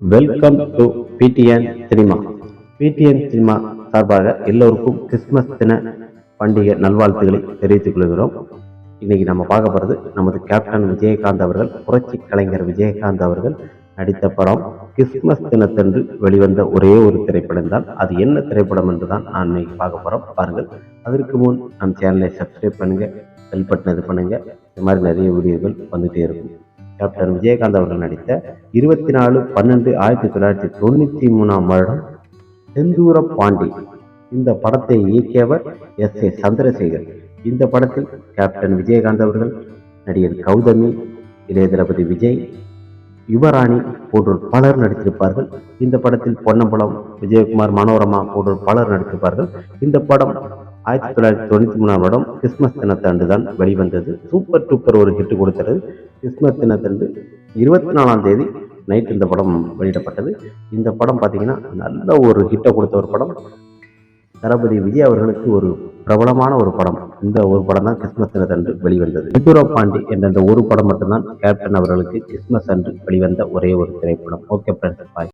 Welcome to PTN cinema PTN cinema சார்பாக எல்லோருக்கும் Christmas தின பண்டிகை நல்வாழ்த்துக்களை தெரிவித்துக் கொள்கிறோம். இன்னைக்கு நம்ம பார்க்க போகிறது நமது கேப்டன் விஜயகாந்த் அவர்கள் புரட்சி கலைஞர் விஜயகாந்த் அவர்கள் நடித்த படம். கிறிஸ்துமஸ் தினத்தன்று வெளிவந்த ஒரே ஒரு திரைப்படம் தான். அது என்ன திரைப்படம் என்று தான் நான் இன்னைக்கு பார்க்க போகிறோம் பாருங்கள். அதற்கு முன் நம் சேனலை சப்ஸ்கிரைப் பண்ணுங்கள் பெல் பட்டன் இது பண்ணுங்கள் இந்த மாதிரி நிறைய வீடியோக்கள் வந்துகிட்டே இருக்கும். கேப்டன் விஜயகாந்த் அவர்கள் நடித்த இருபத்தி நாலு பன்னெண்டு ஆயிரத்தி தொள்ளாயிரத்தி தொண்ணூற்றி மூணாம் வருடம் செந்தூர பாண்டி. இந்த படத்தை இயக்கியவர் எஸ் ஏ சந்திரசேகர். இந்த படத்தில் கேப்டன் விஜயகாந்த் அவர்கள் நடிகர் கௌதமி இளைய தளபதி விஜய் யுவராணி போன்றோர் பலர் நடித்திருப்பார்கள். இந்த படத்தில் பொன்னம்பலம் விஜயகுமார் மனோரமா போன்றோர் பலர் நடித்திருப்பார்கள். இந்த படம் ஆயிரத்தி தொள்ளாயிரத்தி தொண்ணூற்றி மூணாம் வருடம் கிறிஸ்துமஸ் தினத்தன்று தான் வெளிவந்தது. சூப்பர் டூப்பர் ஒரு ஹிட் கொடுத்தது. கிறிஸ்துமஸ் தினத்தன்று இருபத்தி நாலாம் தேதி நைட் இந்த படம் வெளியிடப்பட்டது. இந்த படம் பார்த்தீங்கன்னா நல்ல ஒரு ஹிட்டை கொடுத்த ஒரு படம். தளபதி விஜய் அவர்களுக்கு ஒரு பிரபலமான ஒரு படம். இந்த ஒரு படம் தான் கிறிஸ்துமஸ் தினத்தன்று வெளிவந்தது. விதுர பாண்டி என்ற இந்த ஒரு படம் மட்டும்தான் கேப்டன் அவர்களுக்கு கிறிஸ்துமஸ் அன்று வெளிவந்த ஒரே ஒரு திரைப்படம். Okay friends bye